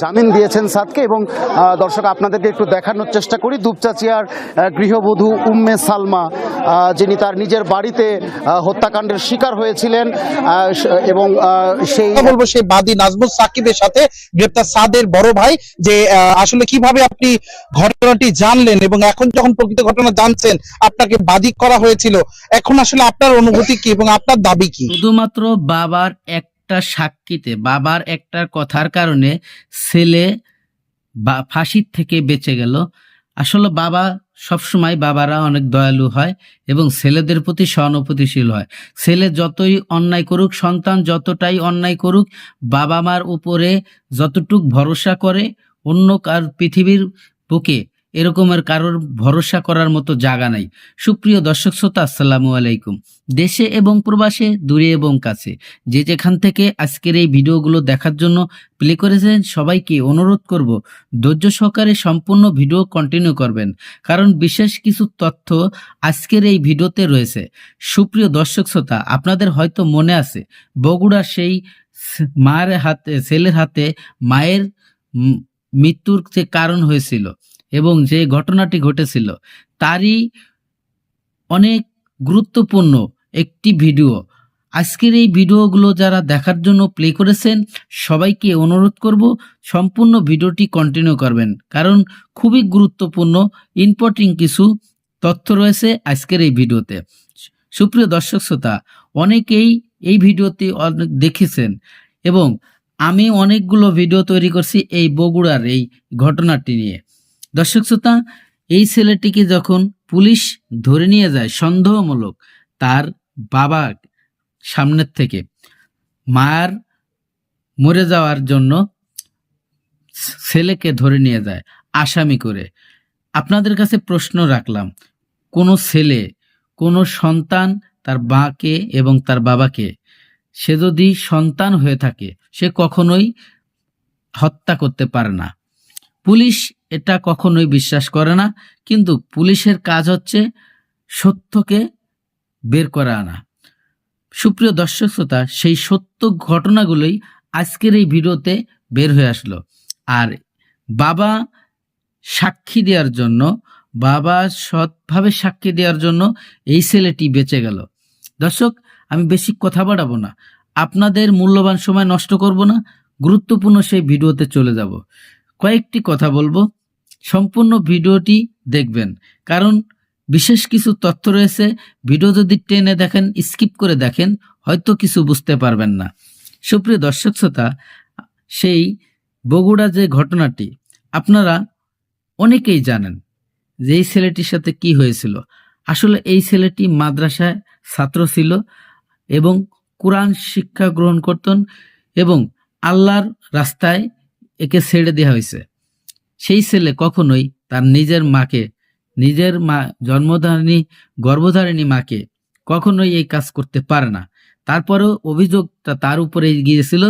জামিন দিয়েছেন সাদকে এবং দর্শক আপনাদেরকে একটু দেখানোর চেষ্টা করি। দুপচাচিয়ার গৃহবধূ উম্মে সালমা যিনি তার নিজের বাড়িতে হত্যাকাণ্ডের শিকার হয়েছিলেন এবং সেই বলব সেই বাদী নাজমুল সাকিবের সাথে গ্রেপ্তার সাদের বড় ভাই যে আহ, আসলে কীভাবে আপনি ঘটনাটি জানলেন এবং এখন যখন প্রকৃত ঘটনা জানছেন আপনাকে বাদী করা হয়েছিল এখন আসলে আপনার অনুভূতি কি এবং আপনার দাবি কি? শুধুমাত্র বাবার একটা সাক্ষীতে, বাবার একটা কথার কারণে ছেলে বা ফাঁসির থেকে বেঁচে গেল। আসলে বাবা সবসময় বাবারা অনেক দয়ালু হয় এবং ছেলেদের প্রতি সহানুভূতিশীল হয়। ছেলে যতই অন্যায় করুক, সন্তান যতটাই অন্যায় করুক বাবা মার উপরে যতটুক ভরসা করে, অন্য কার পৃথিবীর বুকে এরকমের কারোর ভরসা করার মতো জায়গা নাই। সুপ্রিয় দর্শক শ্রোতা, আসসালামু আলাইকুম। দেশে এবং প্রবাসে, দূরে এবং কাছে, যে যেখান থেকে আজকের এই ভিডিওগুলো দেখার জন্য প্লে করেছেন, সবাইকে অনুরোধ করব, ধৈর্য সহকারে সম্পূর্ণ ভিডিও কন্টিনিউ করবেন। কারণ বিশেষ কিছু তথ্য আজকের এই ভিডিওতে রয়েছে। সুপ্রিয় দর্শক শ্রোতা, আপনাদের হয়তো মনে আছে, বগুড়া সেই মায়ের হাতে, ছেলের হাতে মায়ের মৃত্যুর যে কারণ হয়েছিল। এবং যে ঘটনাটি ঘটেছিল, তারই অনেক গুরুত্বপূর্ণ একটি ভিডিও। আজকের এই ভিডিওগুলো যারা দেখার জন্য প্লে করেছেন, সবাইকে অনুরোধ করব সম্পূর্ণ ভিডিওটি কন্টিনিউ করবেন, কারণ খুবই গুরুত্বপূর্ণ ইম্পর্টিং কিছু তথ্য রয়েছে আজকের এই ভিডিওতে। সুপ্রিয় দর্শক শ্রোতা, অনেকেই এই ভিডিওতে অনেক দেখেছেন এবং আমি অনেকগুলো ভিডিও তৈরি করছি এই বগুড়ার এই ঘটনাটি নিয়ে। দর্শক শ্রোতা, এই ছেলেটিকে যখন পুলিশ ধরে নিয়ে যায় সন্দেহমূলক, তার বাবা সামনের থেকে মার মরে যাওয়ার জন্য ছেলেকে ধরে নিয়ে যায় আসামি করে। আপনাদের কাছে প্রশ্ন রাখলাম, কোনো ছেলে, কোনো সন্তান তার মাকে এবং তার বাবাকে, সে যদি সন্তান হয়ে থাকে, সে কখনোই হত্যা করতে পারে না। পুলিশ এটা কখনোই বিশ্বাস করে না, কিন্তু পুলিশের কাজ হচ্ছে সত্যকে বের করে আনা। সুপ্রিয় দর্শক শ্রোতা, সেই সত্য ঘটনাগুলোই আজকের এই ভিডিওতে বের হয়ে আসলো। আর বাবা সাক্ষী দেওয়ার জন্য, বাবা সৎভাবে সাক্ষী দেওয়ার জন্য এই ছেলেটি বেঁচে গেল। দর্শক, আমি বেশি কথা বাড়াবো না। আপনাদের মূল্যবান সময় নষ্ট করব না। গুরুত্বপূর্ণ সেই ভিডিওতে চলে যাব। কয়েকটি কথা বলব। সম্পূর্ণ ভিডিওটি দেখবেন। কারণ বিশেষ কিছু তথ্য রয়েছে, ভিডিও যদি টেনে দেখেন, স্কিপ করে দেখেন, হয়তো কিছু বুঝতে পারবেন না। সুপ্রিয় দর্শক শ্রোতা, সেই বগুড়া যে ঘটনাটি, আপনারা অনেকেই জানেন যে এই ছেলেটির সাথে কি হয়েছিল। আসলে এই ছেলেটি মাদ্রাসায় ছাত্র ছিল এবং কোরআন শিক্ষা গ্রহণ করতেন এবং আল্লাহর রাস্তায় একে ছেড়ে দেওয়া হয়েছে। সেই ছেলে কখনোই তার নিজের মাকে, নিজের মা, জন্মধারিণী, গর্ভধারিণী মাকে কখনোই এই কাজ করতে পারে না। তারপরেও অভিযোগটা তার উপরে গিয়েছিল।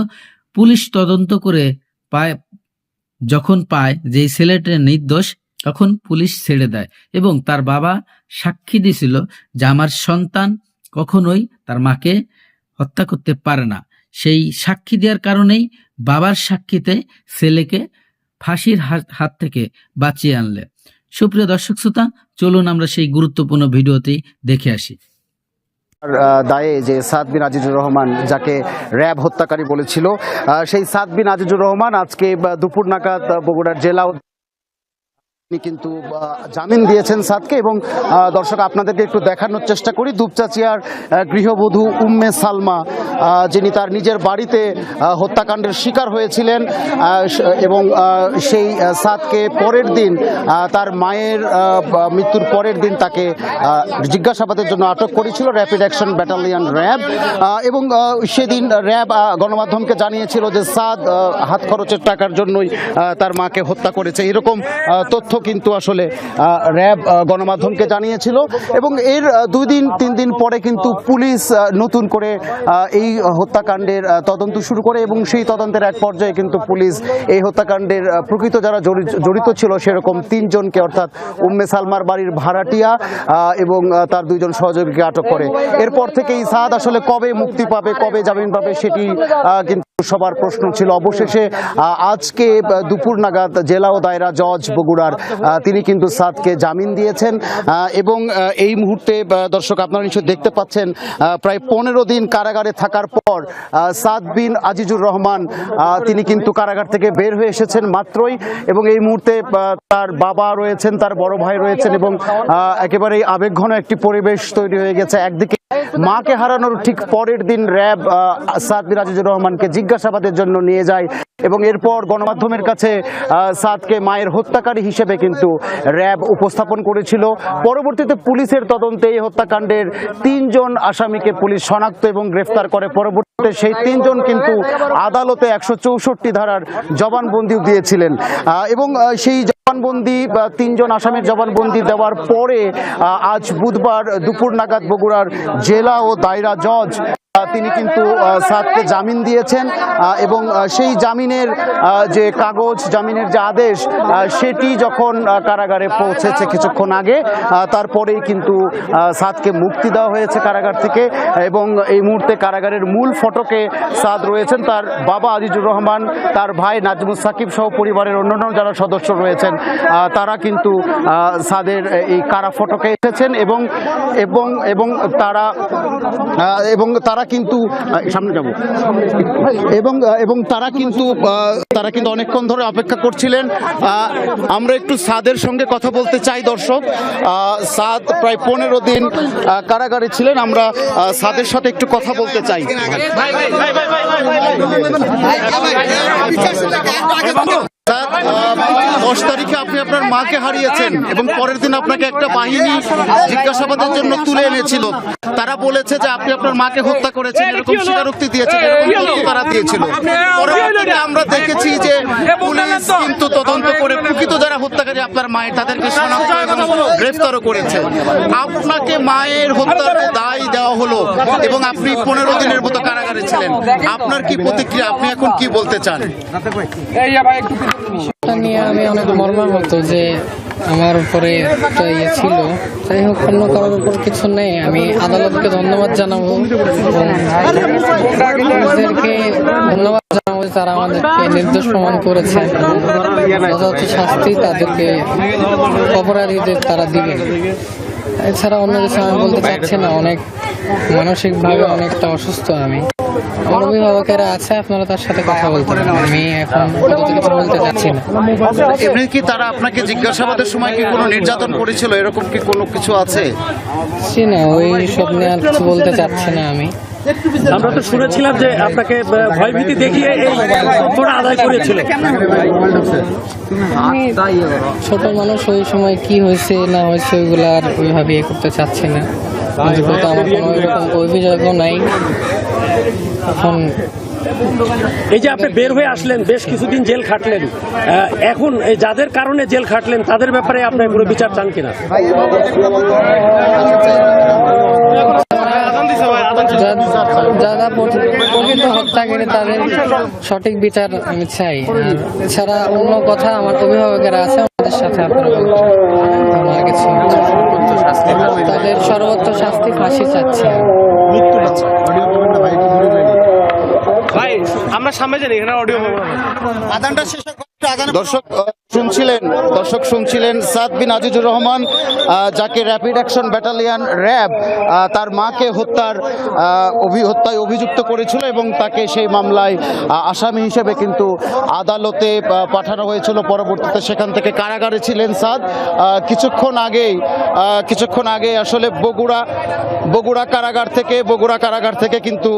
পুলিশ তদন্ত করে পায়, যখন পায় যে ছেলেটা নির্দোষ, তখন পুলিশ ছেড়ে দেয় এবং তার বাবা সাক্ষী দিয়েছিল যে আমার সন্তান কখনোই তার মাকে হত্যা করতে পারে না। সেই সাক্ষী দেওয়ার কারণেই বাবার সাক্ষীতে ছেলেকে ফাঁসির হাত থেকে বাঁচিয়ে আনলে। সুপ্রিয় দর্শক শ্রোতা, চলুন আমরা সেই গুরুত্বপূর্ণ ভিডিওতেই দেখে আসি। দায়ে যে সাদ বিন আজিজুর রহমান যাকে র্যাব হত্যাকারী বলেছিল সেই সাদ বিন আজিজুর রহমান আজকে দুপুর নাগাদ বগুড়ার জেলা তিনি কিন্তু জামিন দিয়েছেন সাদকে এবং দর্শক আপনাদেরকে একটু দেখানোর চেষ্টা করি। দুপচাচিয়ার গৃহবধূ উম্মে সালমা যিনি তার নিজের বাড়িতে হত্যাকাণ্ডের শিকার হয়েছিলেন এবং সেই সাদকে পরের দিন তার মায়ের মৃত্যুর পরের দিন তাকে জিজ্ঞাসাবাদের জন্য আটক করেছিল র্যাপিড অ্যাকশন ব্যাটালিয়ন র্যাব এবং সেদিন র্যাব গণমাধ্যমকে জানিয়েছিল যে সাদ হাত খরচের টাকার জন্যই তার মাকে হত্যা করেছে। এরকম তথ্য কিন্তু আসলে র্যাব গণমাধ্যমকে জানিয়েছিল এবং এর দুই দিন, তিন দিন পরে কিন্তু পুলিশ নতুন করে এই হত্যাকাণ্ডের তদন্ত শুরু করে এবং সেই তদন্তের এক পর্যায়ে কিন্তু পুলিশ এই হত্যাকাণ্ডের প্রকৃত যারা জড়ি- জড়িত ছিল সেরকম তিনজনকে অর্থাৎ উম্মে সালমার বাড়ির ভাড়াটিয়া এবং তার দুইজন সহযোগীকে আটক করে। এরপর থেকে ইসাদ আসলে কবে মুক্তি পাবে, কবে জামিন পাবে সেটি কিন্তু সবার প্রশ্ন ছিল। অবশেষে আজকে দুপুর নাগাদ জেলা ও দায়রা জজ বগুড়ার তিনি কিন্তু সাদকে জামিন দিয়েছেন এবং এই মুহূর্তে দর্শক আপনারা নিশ্চয়ই দেখতে পাচ্ছেন প্রায় পনেরো দিন কারাগারে থাকার পর সাদ বিন আজিজুর রহমান তিনি কিন্তু কারাগার থেকে বের হয়ে এসেছেন মাত্রই, এবং এই মুহূর্তে তার বাবা রয়েছেন, তার বড় ভাই রয়েছেন, এবং একেবারেই আবেগঘন একটি পরিবেশ তৈরি হয়ে গেছে। একদিকে মাকে হারানোর ঠিক পরের দিন র্যাব সাদ বিন আজিজুর রহমানকে জিজ্ঞাসাবাদের জন্য নিয়ে যায়, এবং এরপর গণমাধ্যমের কাছে সাদকে মায়ের হত্যাকারী হিসেবে কিন্তু র্যাব উপস্থাপন করেছিল। পরবর্তীতে পুলিশের তদন্তে এই হত্যাকাণ্ডের তিনজন আসামিকে পুলিশ শনাক্ত এবং গ্রেফতার করে। পরবর্তীতে সেই তিনজন কিন্তু আদালতে একশো চৌষট্টি ধারার জবানবন্দিও দিয়েছিলেন। এবং সেই জবানবন্দি তিনজন আসামের জবানবন্দি দেওয়ার পরে আজ বুধবার দুপুর নাগাদ বগুড়ার জেলা ও দায়রা জজ তিনি কিন্তু সাদকে জামিন দিয়েছেন এবং সেই জামিনের যে কাগজ, জামিনের যে আদেশ সেটি যখন কারাগারে পৌঁছেছে কিছুক্ষণ আগে তারপরেই কিন্তু সাদকে মুক্তি দেওয়া হয়েছে কারাগার থেকে, এবং এই মুহূর্তে কারাগারের মূল ফটকে সাদ রয়েছেন তার বাবা আজিজুর রহমান, তার ভাই নাজমুল সাকিব সহ পরিবারের অন্যান্য যারা সদস্য রয়েছেন তারা কিন্তু সাদের এই কারা ফটকে এসেছেন, এবং এবং এবং তারা এবং তারা কিন্তু সামনে যাব এবং এবং তারা কিন্তু তারা কিন্তু অনেকক্ষণ ধরে অপেক্ষা করছিলেন আমরা একটু সাদের সঙ্গে কথা বলতে চাই দর্শক সাদ প্রায় পনেরো দিন কারাগারে ছিলেন আমরা সাদের সাথে একটু কথা বলতে চাই দশ তারিখে আপনি আপনার মাকে হারিয়েছেন এবং পরের দিন আপনাকে একটা বাহিনী জিজ্ঞাসাবাদের জন্য তুলে এনেছিল। তারা বলেছে যে আপনি আপনার মাকে হত্যা করেছেন, এরকম স্বীকারোক্তি দিয়েছেন, এরকম তথ্য তারা দিয়েছিল। পরবর্তীতে আমরা দেখেছি যে পুলিশ কিন্তু তদন্ত করে প্রকৃত যারা হত্যাকারী, আপনার মায়ের তাদেরকে শনাক্ত এবং গ্রেফতারও করেছে। আপনাকে মায়ের হত্যার দায় দেওয়া হলো এবং আপনি পনেরো দিনের মতো কারাগারে ছিলেন। আপনার কি প্রতিক্রিয়া? আপনি এখন কি বলতে চান? এটা নিয়ে আমি অনেক মর্মাহত যে আমার উপরে একটা ইয়ে ছিল। যাই হোক, অন্য কারোর উপর কিছু নেই। আমি আদালতকে ধন্যবাদ জানাব পুলিশদেরকে ধন্যবাদ জানাব তারা আমাদেরকে নির্দোষ প্রমাণ করেছে। যথাযথ শাস্তি তাদেরকে অপরাধীদের তারা দিবে। এছাড়া অন্য কিছু আমি বলতে চাচ্ছি না। অনেক মানসিকভাবে অনেকটা অসুস্থ আমি। অভিভাবকেরা আছে আপনারা তার সাথে কথা বলতে আমি এখন কিছু বলতে চাচ্ছি না। এমনি কি তারা আপনাকে জিজ্ঞাসাবাদের সময় কি কোনো নির্যাতন করেছিল? এরকম কি কোনো কিছু আছে? জি না ওই সব নিয়ে আর কিছু বলতে চাচ্ছি না আমি। আমরা তো শুনেছিলাম যে আপনাকে ভয়ভীতি দেখিয়ে এই তথ্যটা আদায় করেছিল ছোট মানুষ ওই সময় কি হয়েছে না হয়েছে ওইগুলো আর ওইভাবে ইয়ে করতে চাচ্ছি না। আমার কোনো এরকম অভিযোগও নাই। এখন এই যে আপনি বের হয়ে আসলেন, বেশ কিছুদিন জেল খাটলেন। এখন যাদের কারণে জেল খাটলেন, তাদের ব্যাপারে আপনি পুরো বিচার চান কিনা? যারা সঠিক বিচার আমি চাই। এছাড়া অন্য কথা আমার অভিভাবকেরা আছে, আমাদের সাথে আপনারা তাদের সর্বোচ্চ শাস্তি ফাঁসি চাচ্ছি আমি। ভাই আমরা সামনে জানি এখানে অডিও দর্শক শুনছিলেন, দর্শক শুনছিলেন সাদ বিন আজিজুর রহমান যাকে র্যাপিড অ্যাকশন ব্যাটালিয়ান র্যাব তার মাকে হত্যার হত্যায় অভিযুক্ত করেছিল এবং তাকে সেই মামলায় আসামি হিসেবে কিন্তু আদালতে পাঠানো হয়েছিল। পরবর্তীতে সেখান থেকে কারাগারে ছিলেন সাদ। কিছুক্ষণ আগেই কিছুক্ষণ আগে আসলে বগুড়া বগুড়া কারাগার থেকে, বগুড়া কারাগার থেকে কিন্তু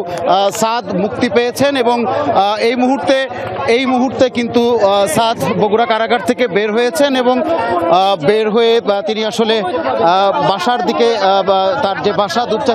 সাদ মুক্তি পেয়েছেন এবং এই মুহূর্তে এই মুহূর্তে কিন্তু সাদ বগুড়া কারাগার থেকে বের হয়েছেন এবং বের হয়ে তিনি আসলে বাসার দিকে তার যে বাসা দুপচা